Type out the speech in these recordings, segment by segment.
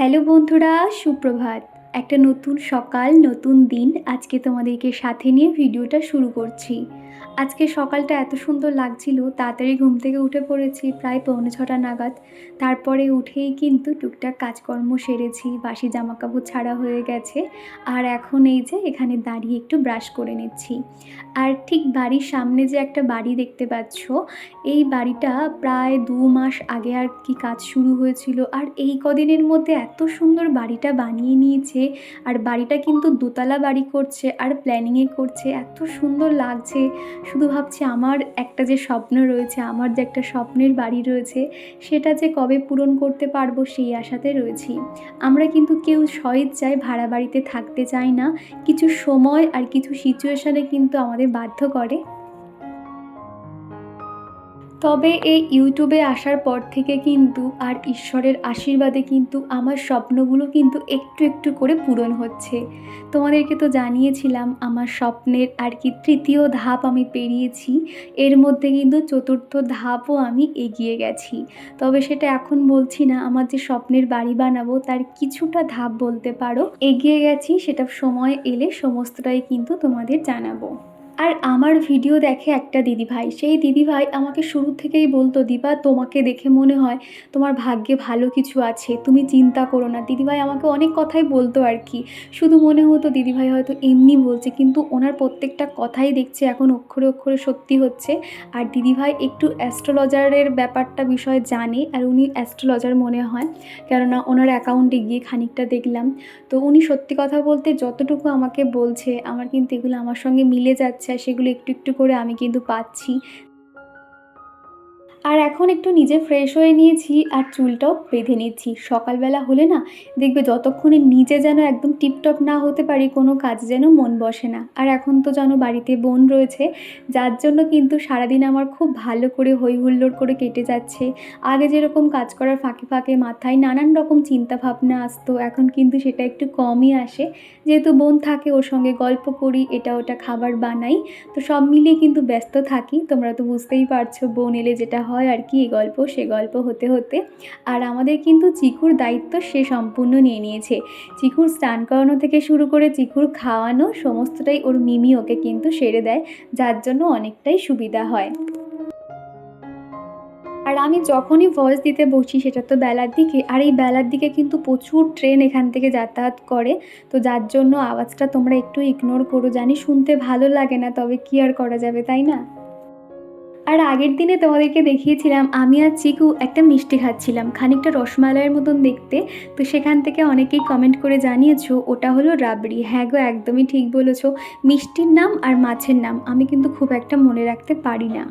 Hello বন্ধুরা, সুপ্রভাত। একটা নতুন সকাল, নতুন দিন আজকে তোমাদেরকে সাথে নিয়ে ভিডিওটা শুরু করছি। আজকে সকালটা এত সুন্দর লাগছিল, তাড়াতাড়ি ঘুম থেকে উঠে পড়েছি প্রায় পৌনে ছটা নাগাদ। তারপরে উঠেই কিন্তু টুকটাক কাজকর্ম সেরেছি, বাসি জামা কাপড় ছাড়া হয়ে গেছে। আর এখন এই যে এখানে দাঁড়িয়ে একটু ব্রাশ করে নিচ্ছি। আর ঠিক বাড়ির সামনে যে একটা বাড়ি দেখতে পাচ্ছ, এই বাড়িটা প্রায় দু মাস আগে আর কি কাজ শুরু হয়েছিল। আর এই কদিনের মধ্যে এত সুন্দর বাড়িটা বানিয়ে নিয়েছে। আর বাড়িটা কিন্তু দোতলা বাড়ি করছে, আর প্ল্যানিংয়ে করছে। এত সুন্দর লাগছে। শুধু ভাবছি আমার একটা যে স্বপ্ন রয়েছে, আমার যে একটা স্বপ্নের বাড়ি রয়েছে, সেটা যে কবে পূরণ করতে পারব সেই আশাতে রয়েছি। আমরা কিন্তু কেউ স্বইচ্ছায় ভাড়া বাড়িতে থাকতে চাই না। কিছু সময় আর কিছু সিচুয়েশানে কিন্তু আমাদের বাধ্য করে। তবে এই ইউটিউবে আসার পর থেকে কিন্তু আর ঈশ্বরের আশীর্বাদে কিন্তু আমার স্বপ্নগুলো কিন্তু একটু একটু করে পূরণ হচ্ছে। তোমাদেরকে তো জানিয়েছিলাম আমার স্বপ্নের আর কি তৃতীয় ধাপ আমি পেরিয়েছি, এর মধ্যে কিন্তু চতুর্থ ধাপও আমি এগিয়ে গেছি। তবে সেটা এখন বলছি না, আমার যে স্বপ্নের বাড়ি বানাবো তার কিছুটা ধাপ বলতে পারো। এগিয়ে গেছি, সেটা সময় এলে সমস্তটাই কিন্তু তোমাদের জানাব। আর আমার ভিডিও দেখে একটা দিদিভাই। সেই দিদিভাই আমাকে শুরু থেকেই বলতো, দিবা, তোমাকে দেখে মনে হয় তোমার ভাগ্যে ভালো কিছু আছে, তুমি চিন্তা করো না। দিদিভাই আমাকে অনেক কথাই বলতো আর কি। শুধু মনে হতো দিদিভাই হয়তো এমনি বলছে, কিন্তু ওনার প্রত্যেকটা কথাই দেখছে এখন অক্ষরে অক্ষরে সত্যি হচ্ছে। আর দিদিভাই একটু অ্যাস্ট্রোলজারের ব্যাপারটা বিষয় জানে, আর উনি অ্যাস্ট্রোলজার মনে হয়, কেননা ওনার অ্যাকাউন্টে গিয়ে খানিকটা দেখলাম। তো উনি সত্যি কথা বলতে যতটুকু আমাকে বলছে, আমার কিন্তু এগুলো আমার সঙ্গে মিলে যাচ্ছে সেগুলো একটু একটু করে আমি কিন্তু পাচ্ছি। আর এখন একটু নিজে ফ্রেশ হয়ে নিয়েছি আর চুলটাও বেঁধে নিচ্ছি। সকালবেলা হলে না, দেখবে যতক্ষণে নিজে যেন একদম টিপটপ না হতে পারি, কোনো কাজ যেন মন বসে না। আর এখন তো যেন বাড়িতে বোন রয়েছে, যার জন্য কিন্তু সারাদিন আমার খুব ভালো করে হই হুল্লোড় করে কেটে যাচ্ছে। আগে যেরকম কাজ করার ফাঁকে ফাঁকে মাথায় নানান রকম চিন্তা ভাবনা আসতো, এখন কিন্তু সেটা একটু কমই আসে। যেহেতু বোন থাকে, ওর সঙ্গে গল্প করি, এটা ওটা খাবার বানাই, তো সব মিলিয়ে কিন্তু ব্যস্ত থাকি, তোমরা তো বুঝতেই পারছ, বোন এলে যেটা হয় আর কি এ গল্প, সে গল্প হতে হতে। আর আমাদের কিন্তু চিকুর দায়িত্ব সে সম্পূর্ণ নিয়ে নিয়েছে। চিকুর স্নান করানো থেকে শুরু করে চিকুর খাওয়ানো সমস্তটাই ওর মিমি ওকে কিন্তু সেরে দেয়, যার জন্য অনেকটাই সুবিধা হয়। আর আমি যখনই ভয়েস দিতে বসি, সেটা তো বেলার দিকে, আর এই বেলার দিকে কিন্তু প্রচুর ট্রেন এখান থেকে যাতায়াত করে। তো যার জন্য আওয়াজটা তোমরা একটু ইগনোর করো, জানি শুনতে ভালো লাগে না, তবে কি আর করা যাবে, তাই না? আর আগের দিনে তোমাদেরকে দেখিয়েছিলাম, আমি আর চিকু একটা মিষ্টি খাচ্ছিলাম, খানিকটা রসমালাইয়ের মতন দেখতে। তো সেখান থেকে অনেকেই কমেন্ট করে জানিয়েছো, ওটা হলো রাবড়ি। হ্যাঁ গো, একদমই ঠিক বলেছ। মিষ্টির নাম আর মাছের নাম, আমি কিন্তু খুব একটা মনে রাখতে পারি না।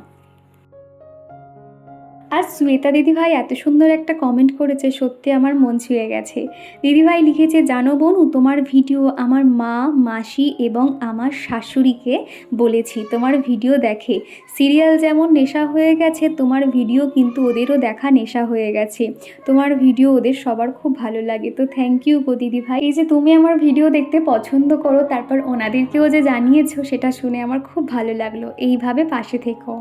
আর শ্বেতা দিদিভাই এত সুন্দর একটা কমেন্ট করেছে, সত্যি আমার মন ছুঁয়ে গেছে। দিদিভাই লিখেছে, জানো বোনু, তোমার ভিডিও আমার মা, মাসি এবং আমার শাশুড়িকে বলেছি, তোমার ভিডিও দেখে। সিরিয়াল যেমন নেশা হয়ে গেছে, তোমার ভিডিও কিন্তু ওদেরও দেখা নেশা হয়ে গেছে। তোমার ভিডিও ওদের সবার খুব ভালো লাগে, তো থ্যাংক ইউ গো দিদিভাই। এই যে তুমি আমার ভিডিও দেখতে পছন্দ করো, তারপর ওনাদেরকেও যে জানিয়েছো, সেটা শুনে আমার খুব ভালো লাগল। এইভাবে পাশে থেকো।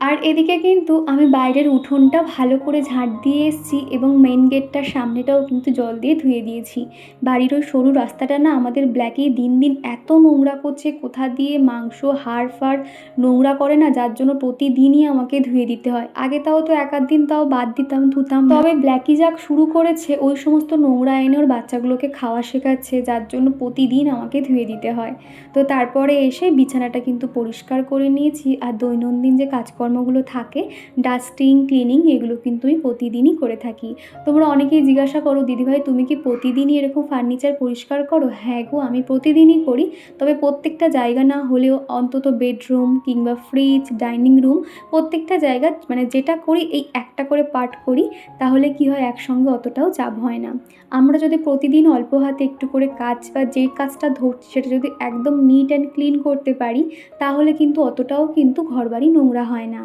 আর এদিকে কিন্তু আমি বাইরের উঠোনটা ভালো করে ঝাঁট দিয়ে এসেছি এবং মেন গেটটার সামনেটাও কিন্তু জল দিয়ে ধুয়ে দিয়েছি। বাড়ির ওই সরু রাস্তাটা না আমাদের ব্ল্যাকেই দিন দিন এত নোংরা করছে, কোথা দিয়ে মাংস, হাড় ফাড় নোংরা করে না, যার জন্য প্রতিদিনই আমাকে ধুয়ে দিতে হয়। আগে তাও তো এক দিন তাও বাদ দিতাম, ধুতাম। তবে ব্ল্যাকি যাক শুরু করেছে, ওই সমস্ত নোংরা এনে ওর বাচ্চাগুলোকে খাওয়া শেখাচ্ছে, যার জন্য প্রতিদিন আমাকে ধুয়ে দিতে হয়। তো তারপরে এসে বিছানাটা কিন্তু পরিষ্কার করে নিয়েছি, আর দৈনন্দিন যে কাজকর্মগুলো থাকে ডাস্টিং ক্লিনিং এগুলো কিন্তু আমি প্রতিদিনই করে থাকি। তোমরা অনেকেই জিজ্ঞাসা করো, দিদিভাই, তুমি কি প্রতিদিনই এরকম ফার্নিচার পরিষ্কার করো? হ্যাঁ গো, আমি প্রতিদিনই করি। তবে প্রত্যেকটা জায়গা না হলেও অন্তত বেডরুম কিংবা ফ্রিজ ডাইনিং রুম প্রত্যেকটা জায়গা মানে যেটা করি, এই একটা করে পার্ট করি, তাহলে কি হয় একসঙ্গে অতটাও চাপ হয় না। আমরা যদি প্রতিদিন অল্প হাতে একটু করে কাজ বা যে কাজটা ধরছি, সেটা যদি একদম নিট অ্যান্ড ক্লিন করতে পারি, তাহলে কিন্তু অতটাও কিন্তু ঘরবাড়ি নোংরা হয় না।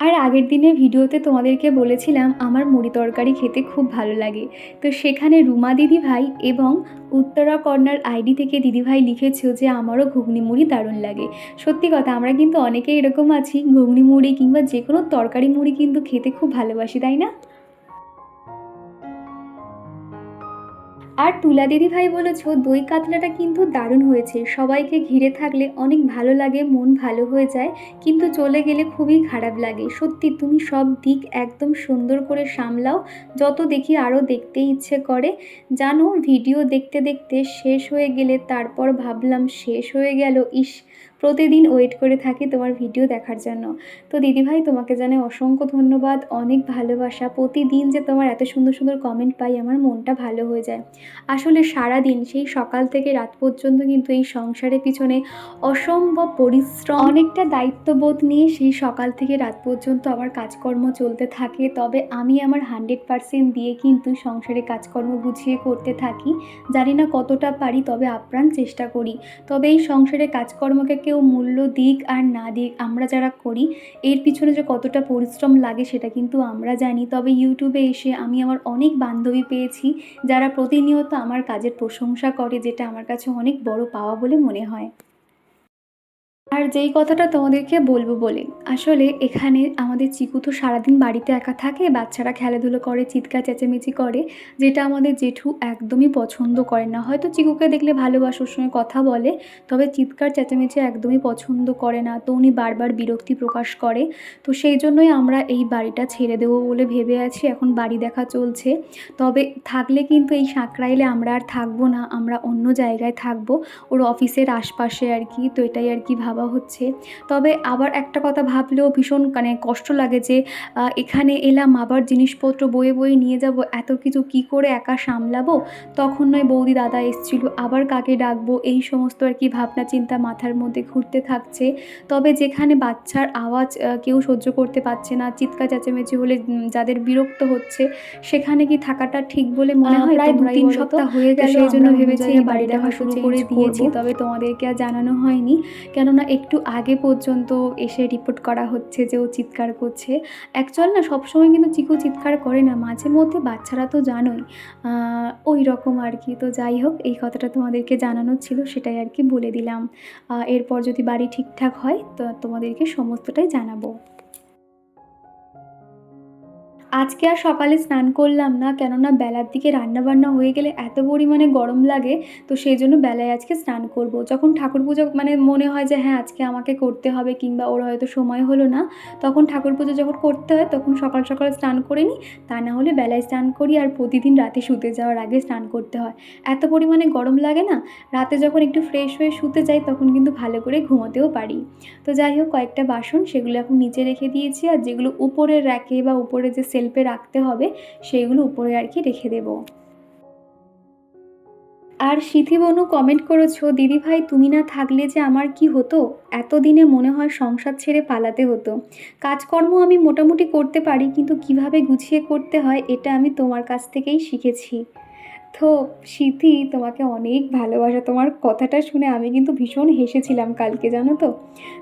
আর আগের দিনের ভিডিওতে তোমাদেরকে বলেছিলাম আমার মুড়ি তরকারি খেতে খুব ভালো লাগে। তো সেখানে রুমা দিদিভাই এবং উত্তরা কর্নার আইডি থেকে দিদিভাই লিখেছো যে আমারও ঘুগনি মুড়ি দারুণ লাগে। সত্যি কথা, আমরা কিন্তু অনেকেই এরকম আছি, ঘুগনি মুড়ি কিংবা যে কোনো তরকারি মুড়ি কিন্তু খেতে খুব ভালোবাসি, তাই না? আর তুলা দিদি ভাই বলেছ, দই কাতলাটা কিন্তু দারুণ হয়েছে। সবাইকে ঘিরে থাকলে অনেক ভালো লাগে, মন ভালো হয়ে যায়, কিন্তু চলে গেলে খুবই খারাপ লাগে। সত্যি, তুমি সব দিক একদম সুন্দর করে সামলাও। যত দেখি আরও দেখতে ইচ্ছে করে। জানো, ভিডিও দেখতে দেখতে শেষ হয়ে গেলে তারপর ভাবলাম, শেষ হয়ে গেল, ইস প্রতিদিন ওয়েট করে থাকি তোমার ভিডিও দেখার জন্য। তো দিদিভাই, তোমাকে জানাই অসংখ্য ধন্যবাদ। অনেক ভালোবাসা। প্রতিদিন যে তোমার এত সুন্দর সুন্দর কমেন্ট পাই, আমার মনটা ভালো হয়ে যায়। আসলে সারা দিন সেই সকাল থেকে রাত পর্যন্ত কিন্তু এই সংসারের পিছনে অসম্ভব পরিশ্রম, অনেকটা দায়িত্ববোধ নিয়ে সেই সকাল থেকে রাত পর্যন্ত আমার কাজকর্ম চলতে থাকে। তবে আমি আমার হান্ড্রেড পারসেন্ট দিয়ে কিন্তু সংসারে কাজকর্ম গুছিয়ে করতে থাকি। জানি না কতটা পারি, তবে আপ্রাণ চেষ্টা করি। তবে এই সংসারে কাজকর্মকে কেউ মূল্য দিক আর না দিক আমরা যারা করি, এর পিছনে যে কতটা পরিশ্রম লাগে সেটা কিন্তু আমরা জানি। তবে ইউটিউবে এসে আমি আমার অনেক বান্ধবী পেয়েছি, যারা প্রতিনিয়ত আমার কাজের প্রশংসা করে, যেটা আমার কাছে অনেক বড় পাওয়া বলে মনে হয়। আর যেই কথাটা তোমাদেরকে বলব বলে, আসলে এখানে আমাদের চিকু তো সারাদিন বাড়িতে একা থাকে, বাচ্চারা খেলাধুলো করে, চিৎকার, চেঁচামেচি করে, যেটা আমাদের জেঠু একদমই পছন্দ করে না। হয়তো চিকুকে দেখলে ভালোবাসার সঙ্গে কথা বলে, তবে চিৎকার, চেঁচামেচি একদমই পছন্দ করে না। তো উনি বারবার বিরক্তি প্রকাশ করে। তো সেই জন্যই আমরা এই বাড়িটা ছেড়ে দেবো বলে ভেবে আছি, এখন বাড়ি দেখা চলছে। তবে থাকলে কিন্তু এই সাঁকরাইলে আমরা আর থাকব না, আমরা অন্য জায়গায় থাকব, ওর অফিসের আশপাশে আর কি। তো এটাই আর কি ভাবা হচ্ছে। তবে আবার একটা কথা ভাবলেও ভীষণ মানে কষ্ট লাগে যে এখানে এলাম আবার জিনিসপত্র বয়ে বয়ে নিয়ে যাব এত কিছু কি করে একা সামলাবো? তখন নয় বৌদি দাদা এসছিল আবার কাকে ডাকবো? এই সমস্ত আর কি ভাবনা চিন্তা মাথার মধ্যে ঘুরতে থাকছে। তবে যেখানে বাচ্চার আওয়াজ কেউ সহ্য করতে পারছে না চিৎকার চেঁচামেচি হলে যাদের বিরক্ত হচ্ছে সেখানে কি থাকাটা ঠিক বলে মনে হয় প্রায় দু তিন সপ্তাহ হয়ে গেল সেই জন্য ভেবেছি বাড়িটা বাড়িটা শুরু করে দিয়েছি তবে তোমাদেরকে আর জানানো হয়নি। কেননা একটু আগে পর্যন্ত এসে রিপোর্ট করা হচ্ছে যে ও চিৎকার করছে। অ্যাকচুয়াল না, সবসময় কিন্তু চিকু চিৎকার করে না, মাঝে মধ্যে বাচ্চারা তো জানোই। ওই রকম আর কি। তো যাই হোক, এই কথাটা তোমাদেরকে জানানোর ছিল, সেটাই আর কি বলে দিলাম। এরপর যদি বাড়ি ঠিকঠাক হয়, তো তোমাদেরকে সমস্তটাই জানাব। আজকে আর সকালে স্নান করলাম না, কেননা বেলার দিকে রান্না বান্না হয়ে গেলে এত পরিমাণে গরম লাগে, তো সেই জন্য বেলায় আজকে স্নান করব। যখন ঠাকুর পুজো মানে মনে হয় যে হ্যাঁ আজকে আমাকে করতে হবে কিংবা ওর হয়তো সময় হলো না তখন ঠাকুর পুজো যখন করতে হয়, তখন সকাল সকাল স্নান করে নিই। তা না হলে বেলায় স্নান করি আর প্রতিদিন রাতে শুতে যাওয়ার আগে স্নান করতে হয়। এত পরিমাণে গরম লাগে না, রাতে যখন একটু ফ্রেশ হয়ে শুতে যাই, তখন কিন্তু ভালো করে ঘুমোতেও পারি। তো যাই হোক, কয়েকটা বাসন, সেগুলো এখন নিচে রেখে দিয়েছি। আর যেগুলো উপরে র্যাকে বা উপরে যে সেলফে রাখতে হবে, সেইগুলো উপরে আর কি রেখে দেবো। আর সিথি বনু কমেন্ট করেছ, দিদি ভাই, তুমি না থাকলে যে আমার কি হতো? এতদিনে মনে হয় সংসার ছেড়ে পালাতে হতো। কাজকর্ম আমি মোটামুটি করতে পারি, কিন্তু কীভাবে গুছিয়ে করতে হয়, এটা আমি তোমার কাছ থেকেই শিখেছি। তো সিথি তোমাকে অনেক ভালোবাসা। তোমার কথাটা শুনে আমি কিন্তু ভীষণ হেসেছিলাম কালকে, জানো তো?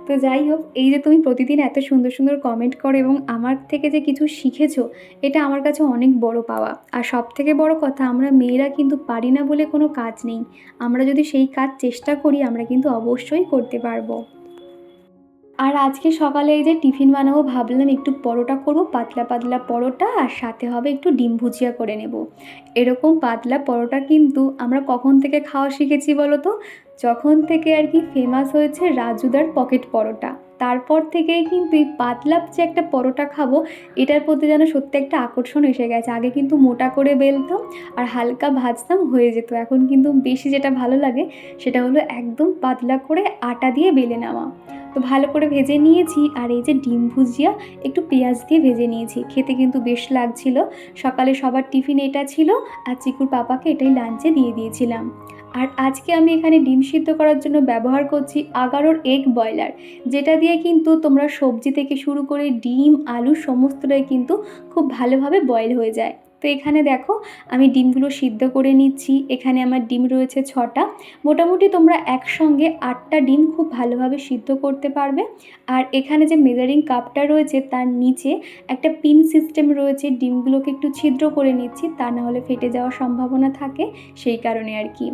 তো যাই হোক, এই যে তুমি প্রতিদিন এত সুন্দর সুন্দর কমেন্ট করো এবং আমার থেকে যে কিছু শিখেছো, এটা আমার কাছে অনেক বড় পাওয়া। আর সব থেকে বড় কথা, আমরা মেয়েরা কিন্তু পারি না বলে কোনো কাজ নেই। আমরা যদি সেই কাজ চেষ্টা করি, আমরা কিন্তু অবশ্যই করতে পারব। আর আজকে সকালে এই যে টিফিন বানাবো, ভাবলাম একটু পরোটা করব, পাতলা পাতলা পরোটা আর সাথে হবে একটু ডিম ভুজিয়া করে নেব। এরকম পাতলা পরোটা কিন্তু আমরা কখন থেকে খাওয়া শিখেছি বলো তো? যখন থেকে আর কি ফেমাস হয়েছে রাজুদার পকেট পরোটা। তারপর থেকেই কিন্তু এই পাতলা যে একটা পরোটা খাব, এটার প্রতি যেন সত্যি একটা আকর্ষণ এসে গেছে। আগে কিন্তু মোটা করে বেলতাম আর হালকা ভাজতাম, হয়ে যেত। এখন কিন্তু বেশি যেটা ভালো লাগে, সেটা হলো একদম পাতলা করে আটা দিয়ে বেলে নেওয়া। তো ভালো করে ভেজে নিয়েছি আর এই যে ডিম ভুজিয়া, একটু পেঁয়াজ দিয়ে ভেজে নিয়েছি। খেতে কিন্তু বেশ লাগছিল। সকালে সবার টিফিন এটা ছিল আর চিকুর পাপাকে এটাই লাঞ্চে দিয়ে দিয়েছিলাম। আর আজকে আমি এখানে ডিম সিদ্ধ করার জন্য ব্যবহার করছি আগারোর এগ বয়লার যেটা দিয়ে কিন্তু তোমরা সবজি থেকে শুরু করে ডিম, আলু সমস্তটাই কিন্তু খুব ভালোভাবে বয়েল হয়ে যায়। তো এখানে দেখো, আমি ডিমগুলো সিদ্ধ করে নিচ্ছি। এখানে আমার ডিম রয়েছে ছটা। মোটামুটি তোমরা একসঙ্গে আটটা ডিম খুব ভালোভাবে সিদ্ধ করতে পারবে। আর এখানে যে মেজারিং কাপটা রয়েছে তার নিচে একটা পিন সিস্টেম রয়েছে। ডিমগুলোকে একটু ছিদ্র করে নিচ্ছি, তা না হলে ফেটে যাওয়ার সম্ভাবনা থাকে, সেই কারণে আর কি।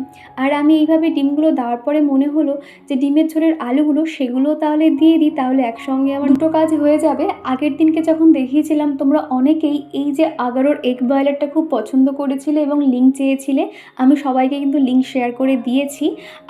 আর আমি এইভাবে ডিমগুলো দেওয়ার পরে মনে হলো যে ডিমের ঝোলের আলুগুলো সেগুলো তাহলে দিয়ে দিই, তাহলে একসঙ্গে আমার দুটো কাজ হয়ে যাবে। আগের দিনকে যখন দেখিয়েছিলাম, তোমরা অনেকেই এই যে আগারোর এগ বয়লারটা খুব পছন্দ করেছিলে এবং লিঙ্ক চেয়েছিলে, আমি সবাইকে কিন্তু লিঙ্ক শেয়ার করে দিয়েছি।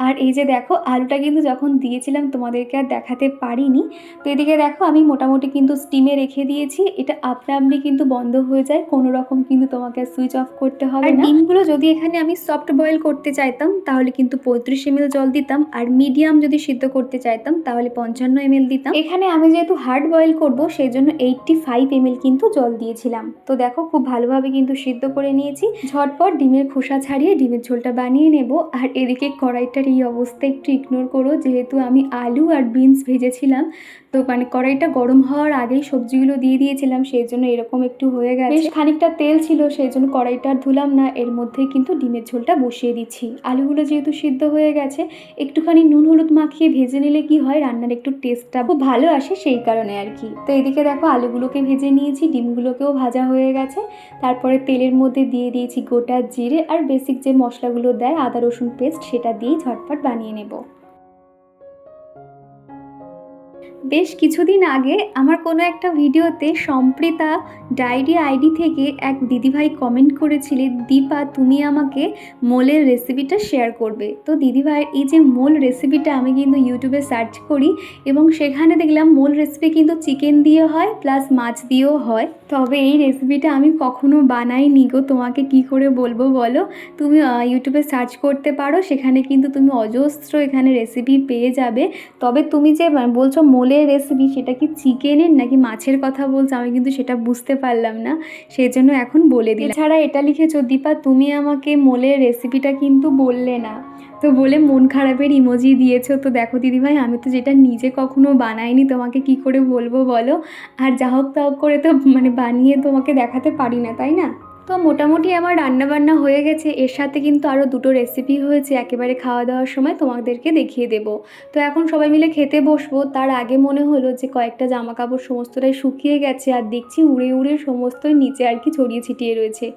আর এই যে দেখো, আলুটা কিন্তু যখন দিয়েছিলাম, তোমাদেরকে আর দেখাতে পারিনি। তো এদিকে দেখো আমি মোটামুটি কিন্তু স্টিমে রেখে দিয়েছি। এটা আপনা আপনি কিন্তু বন্ধ হয়ে যায় কোনো রকম কিন্তু তোমাকে সুইচ অফ করতে হবে না। ডিমগুলো যদি এখানে আমি সফট বয়েল করতে চাইতাম তাহলে কিন্তু পঁয়ত্রিশ এমএল জল দিতাম আর মিডিয়াম যদি সিদ্ধ করতে চাইতাম তাহলে পঞ্চান্ন এমএল দিতাম। এখানে আমি যেহেতু হার্ড বয়েল করব সেই জন্য এইটটি ফাইভ এমএল কিন্তু জল দিয়েছিলাম। তো দেখো খুব ভালোভাবে কিন্তু সিদ্ধ করে নিয়েছি। ঝটপট ডিমের খোসা ছাড়িয়ে ডিমের ঝোলটা বানিয়ে নেব। আর এদিকে কড়াইটার এই অবস্থা একটু ইগনোর করো যেহেতু আমি আলু আর বিনস ভেজেছিলাম তো মানে কড়াইটা গরম হওয়ার আগেই সবজিগুলো দিয়ে দিয়েছিলাম, সেই জন্য এরকম একটু হয়ে গেছে। বেশ খানিকটা তেল ছিল, সেই জন্য কড়াইটা ধুলাম না, এর মধ্যে কিন্তু ডিমের ঝোলটা বসিয়ে দিচ্ছি। আলুগুলো যেহেতু সিদ্ধ হয়ে গেছে, একটুখানি নুন হলুদ মাখিয়ে ভেজে নিলে কি হয়, রান্নার একটু টেস্টটা খুব ভালো আসে সেই কারণে আর কি। তো এদিকে দেখো, আলুগুলোকে ভেজে নিয়েছি, ডিমগুলোকেও ভাজা হয়ে গেছে। তারপরে তেলের মধ্যে দিয়ে দিয়েছি গোটা জিরে, আর বেসিক যে মশলাগুলো দেয়, আদা রসুন পেস্ট সেটা দিয়েই ঝটপট বানিয়ে নেব। বেশ কিছুদিন আগে আমার কোনো একটা ভিডিওতে সম্প্রীতা ডায়েরি আইডি থেকে এক দিদিভাই কমেন্ট করেছিলে, দীপা, তুমি আমাকে মোলের রেসিপিটা শেয়ার করবে। তো দিদিভাইয়ের এই যে মোল রেসিপিটা আমি কিন্তু ইউটিউবে সার্চ করি এবং সেখানে দেখলাম মোল রেসিপি কিন্তু চিকেন দিয়ে হয় প্লাস মাছ দিয়েও হয়। তবে এই রেসিপিটা আমি কখনো বানাইনি গো, তোমাকে কি করে বলব বলো? তুমি ইউটিউবে সার্চ করতে পারো, সেখানে কিন্তু তুমি অজস্র এখানে রেসিপি পেয়ে যাবে। তবে তুমি যে বলছো বলছো মোলের রেসিপি সেটা কি চিকেনের নাকি মাছের কথা বলছে আমি কিন্তু সেটা বুঝতে পারলাম না সেই জন্য এখন বলে দিই এছাড়া এটা লিখেছো দীপা তুমি আমাকে মোলের রেসিপিটা কিন্তু বললে না, তো বলে মন খারাপের ইমোজি দিয়েছ, তো দেখো দিদিভাই আমি তো যেটা নিজে কখনো বানাইনি, তোমাকে কি করে বলব বলো? আর যা হোক করে তো মানে বানিয়ে তোমাকে দেখাতে পারি না, তাই না? তো মোটামুটি আমার রান্নাবান্না হয়ে গেছে। এর সাথে কিন্তু আরও দুটো রেসিপি হয়েছে। একেবারে খাওয়া দাওয়ার সময় তোমাদেরকে দেখিয়ে দেব। তো এখন সবাই মিলে খেতে বসবো। তার আগে মনে হলো যে কয়েকটা জামা কাপড় সমস্তটাই শুকিয়ে গেছে আর দেখছি উড়ে উড়ে সমস্তই নিচে আর কি ছড়িয়ে ছিটিয়ে রয়েছে।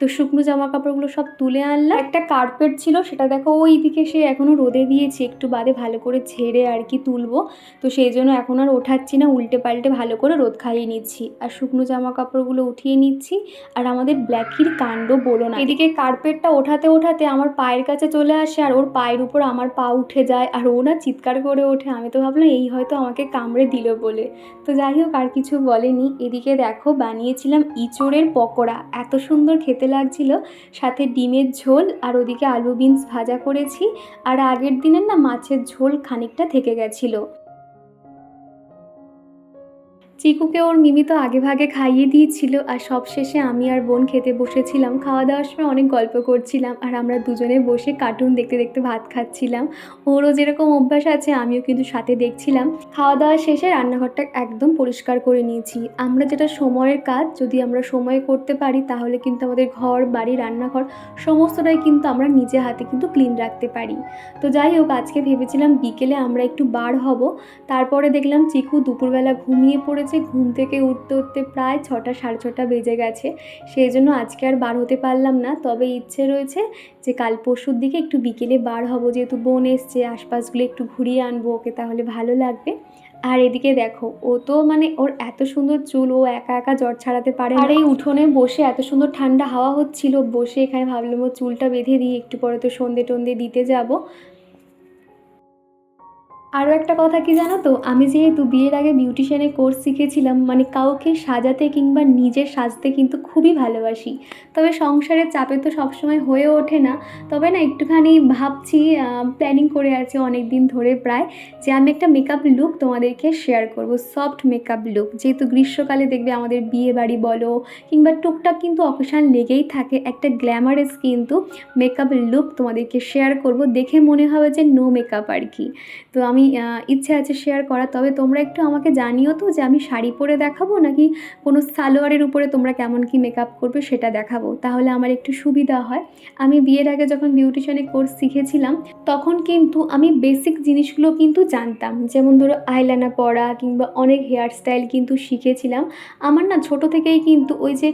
তো শুকনো জামা কাপড়গুলো সব তুলে আনলাম। একটা কার্পেট ছিল, সেটা দেখো ওই দিকে সে এখনও রোদে দিয়েছে। একটু বাদে ভালো করে ঝেড়ে আর কি তুলবো। তো সেই জন্য এখন আর ওঠাচ্ছি না। উল্টে পাল্টে ভালো করে রোদ খাইয়ে নিচ্ছি। আর শুকনো জামা কাপড়গুলো উঠিয়ে নিচ্ছি। আর আমাদের ব্ল্যাকির কাণ্ড বলো না। এদিকে কার্পেটটা ওঠাতে ওঠাতে আমার পায়ের কাছে চলে আসে আর ওর পায়ের উপর আমার পা উঠে যায় আর ও না চিৎকার করে ওঠে। আমি তো ভাবলাম এই হয়তো আমাকে কামড়ে দিল বলে। তো যাই হোক, আর কিছু বলেনি। এদিকে দেখো, বানিয়েছিলাম ইঁচড়ের পকোড়া। এত সুন্দর খেতে লাগছিল। সাথে ডিমের ঝোল আর ওদিকে আলু বিনস ভাজা করেছি। আর আগের দিনের না মাছের ঝোল খানিকটা থেকে গেছিল। চিকুকে ওর মিমি তো আগে ভাগে খাইয়ে দিয়েছিল, আর সবশেষে আমি আর বোন খেতে বসেছিলাম। খাওয়া দাওয়ার সময় অনেক গল্প করছিলাম, আর আমরা দুজনে বসে কার্টুন দেখতে দেখতে ভাত খাচ্ছিলাম। ওরও যেরকম অভ্যাস আছে, আমিও কিন্তু সাথে দেখছিলাম। খাওয়া দাওয়া শেষে রান্নাঘরটা একদম পরিষ্কার করে নিয়েছি। আমরা যেটা সময়ের কাজ, যদি আমরা সময়ে করতে পারি, তাহলে কিন্তু আমাদের ঘর, বাড়ি, রান্নাঘর সমস্তটাই কিন্তু আমরা নিজে হাতে কিন্তু ক্লিন রাখতে পারি। তো যাই হোক, আজকে ভেবেছিলাম বিকেলে আমরা একটু বার হব। তারপরে দেখলাম চিকু দুপুরবেলা ঘুমিয়ে পড়েছে। ঘুম থেকে উঠতে উঠতে প্রায় ছটা, সাড়ে ছটা বেজে গেছে। সেই জন্য আজকে আর বার হতে পারলাম না। তবে ইচ্ছে রয়েছে যে কাল পরশুর দিকে একটু বিকেলে বার হব। যেহেতু বোন এসছে, আশপাশগুলো একটু ঘুরিয়ে আনব ওকে, তাহলে ভালো লাগবে। আর এদিকে দেখো, ও তো মানে ওর এত সুন্দর চুল, ও একা একা জ্বর ছাড়াতে পারে আর এই উঠোনে বসে এত সুন্দর ঠান্ডা হাওয়া হচ্ছিল, বসে এখানে ভাবলাম ও চুলটা বেঁধে দিই, একটু পরে তো সন্ধে টন্ধে দিতে যাব। আরও একটা কথা কি জানো তো? আমি যেহেতু বিয়ের আগে বিউটিশিয়ানের কোর্স শিখেছিলাম মানে কাউকে সাজাতে কিংবা নিজে সাজতে কিন্তু খুবই ভালোবাসি। তবে সংসারের চাপে তো সবসময় হয়ে ওঠে না। তবে না, একটুখানি ভাবছি প্ল্যানিং করে আছি অনেক দিন ধরে প্রায়, যে আমি একটা মেকআপ লুক তোমাদেরকে শেয়ার করব সফট মেকআপ লুক যেহেতু গ্রীষ্মকালে দেখবে আমাদের বিয়ে বাড়ি বলো, কিংবা টুকটাক কিন্তু অকেশান লেগেই থাকে, একটা গ্ল্যামারাস কিন্তু মেকআপ লুক তোমাদেরকে শেয়ার করব, দেখে মনে হবে যে নো মেকআপ আর কি। তো আমি আহ, ইচ্ছে আছে শেয়ার করা তবে তোমরা একটু আমাকে জানিও তো যে আমি শাড়ি পরে দেখাবো নাকি কোনো সালোয়ারের উপরে তোমরা কেমন কি মেকআপ করবে সেটা দেখাবো। তাহলে আমার একটু সুবিধা হয়। আমি বিয়ের আগে যখন বিউটিশিয়ানের কোর্স শিখেছিলাম তখন কিন্তু আমি বেসিক জিনিসগুলো কিন্তু জানতাম। যেমন ধরো আইলানা পরা কিংবা অনেক হেয়ার স্টাইল কিন্তু শিখেছিলাম। আমার না ছোট থেকেই কিন্তু ওই যে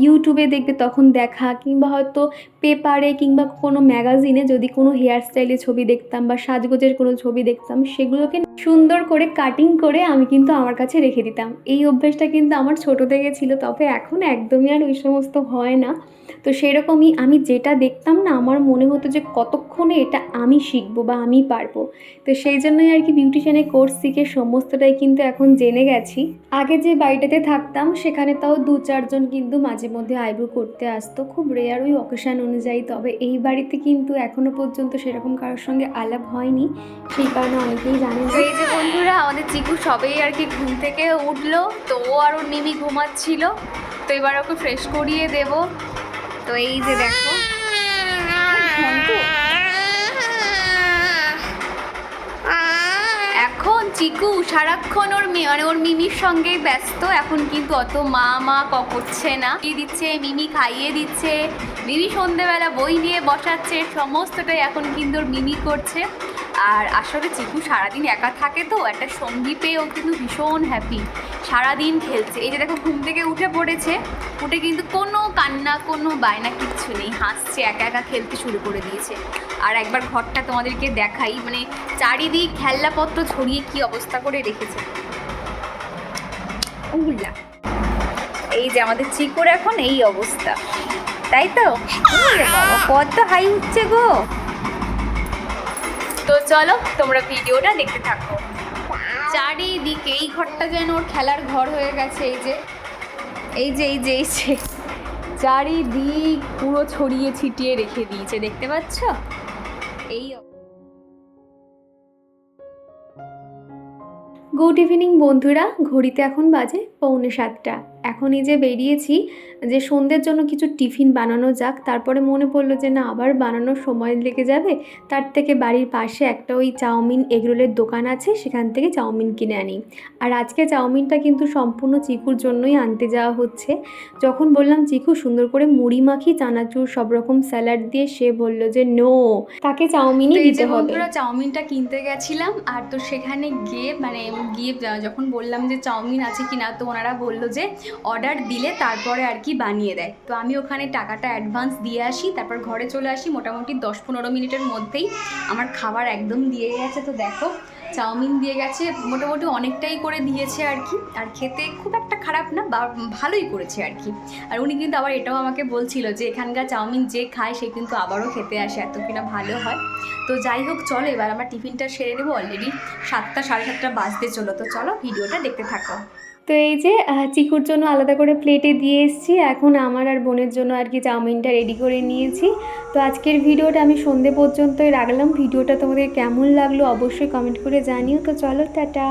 ইউটিউবে দেখবে তখন দেখা কিংবা হয়তো পেপারে কিংবা কোনো ম্যাগাজিনে যদি কোনো হেয়ার স্টাইলের ছবি দেখতাম বা সাজগোজের কোনো ছবি দেখতাম সেগুলোকে সুন্দর করে কাটিং করে আমি কিন্তু আমার কাছে রেখে দিতাম। এই অভ্যেসটা কিন্তু আমার ছোটো থেকে ছিল, তবে এখন একদমই আর ওই সমস্ত হয় না। তো সেরকমই আমি যেটা দেখতাম না, আমার মনে হতো যে কতক্ষণে এটা আমি শিখব বা আমি পারব। তো সেই জন্যই আর কি বিউটিশিয়ানের কোর্স শিখে সমস্তটাই কিন্তু এখন জেনে গেছি। আগে যে বাড়িটাতে থাকতাম, সেখানে তাও দু চারজন কিন্তু মাঝে মধ্যে আইব্রো করতে আসতো। খুব রেয়ার ওই অকেশান অনুযায়ী, তবে এই বাড়িতে কিন্তু এখনও পর্যন্ত সেরকম কারোর সঙ্গে আলাপ হয়নি। সেই কারণে অনেকেই জানেন তো এই যে বন্ধুরা, আমাদের চিকু সবেই আর কি ঘুম থেকে উঠল, তো ও আর ওর ঘুমাচ্ছিল। তো এবার ওকে ফ্রেশ করিয়ে দেব। তো এই যে দেখো। এখন চিকু, সারাক্ষণ ওর মানে ওর মিমির সঙ্গেই ব্যস্ত। এখন কিন্তু অত মা মা ক করছে না? কি দিচ্ছে, মিমি খাইয়ে দিচ্ছে। মিমি সন্ধেবেলা বই নিয়ে বসাচ্ছে। সমস্তটাই এখন কিন্তু ওর মিমি করছে। আর আসলে চিকু সারাদিন একা থাকে তো, একটা সঙ্গী পেয়ে ও কিন্তু ভীষণ হ্যাপি সারাদিন খেলছে। এই যে দেখো, ঘুম থেকে উঠে পড়েছে, উঠে কিন্তু কোনো কান্না, কোনো বায়না কিচ্ছু নেই। হাসছে, একা একা খেলতে শুরু করে দিয়েছে। আর একবার ঘরটা তোমাদেরকে দেখাই মানে চারিদিক খেলনাপত্র ছড়িয়ে কি অবস্থা করে রেখেছে। এই যে আমাদের চিকুর এখন এই অবস্থা। তাই তো? কত হাই উঠছে গো। তো চলো, তোমরা ভিডিওটা দেখতে থাকো। চারিদিকে এই ঘরটা যেন ওর খেলার ঘর হয়ে গেছে, এই যে। এই যে এই যে এই যে। চারিদিক পুরো ছড়িয়ে ছিটিয়ে রেখে দিয়েছে, দেখতে পাচ্ছ? এই গুড ইভিনিং বন্ধুরা। ঘড়িতে এখন বাজে পৌনে সাতটা। এখন এই যে বেরিয়েছি যে সন্ধ্যের জন্য কিছু টিফিন বানানো যাক তারপরে মনে পড়ল যে না আবার বানানোর সময় লেগে যাবে। তার থেকে বাড়ির পাশে একটা ওই চাউমিন এগরোলের দোকান আছে সেখান থেকে চাউমিন কিনে আনি। আর আজকে চাউমিনটা কিন্তু সম্পূর্ণ চিকুর জন্যই আনতে যাওয়া হচ্ছে। যখন বললাম চিকু সুন্দর করে মুড়ি মাখি চানাচুর সব রকম স্যালাড দিয়ে সে বলল যে নো তাকে চাউমিনই দিতে হবে। চাউমিনটা কিনতে গেছিলাম আর তো সেখানে গিয়ে মানে গিয়ে যখন বললাম যে চাউমিন আছে কিনা? তো ওনারা বলল যে অর্ডার দিলে তারপরে আর কি বানিয়ে দেয়। তো আমি ওখানে টাকাটা অ্যাডভান্স দিয়ে আসি, তারপর ঘরে চলে আসি। মোটামুটি দশ পনেরো মিনিটের মধ্যেই আমার খাবার একদম দিয়ে গেছে। তো দেখো, চাউমিন দিয়ে গেছে, মোটামুটি অনেকটাই করে দিয়েছে আর কি। আর খেতে খুব একটা খারাপ না, বা ভালোই করেছে আর কি। আর উনি কিন্তু আবার এটাও আমাকে বলছিল যে, এখানকার চাউমিন যে খায়, সে কিন্তু আবারও খেতে আসে, এত কিনা ভালো হয়। তো যাই হোক, চলো এবার আমার টিফিনটা সেরে নেব। অলরেডি সাতটা, সাড়ে সাতটা বাজতে চলো। তো চলো, ভিডিওটা দেখতে থাকো। তো এই যে চিকুর জন্য আলাদা করে প্লেটে দিয়ে এসেছি। এখন আমার আর বোনের জন্য আর কি চাউমিনটা রেডি করে নিয়েছি। তো আজকের ভিডিওটা আমি সন্ধে পর্যন্তই রাখলাম। ভিডিওটা তোমাদের কেমন লাগল অবশ্যই কমেন্ট করে জানিও। তো চলো, টাটা।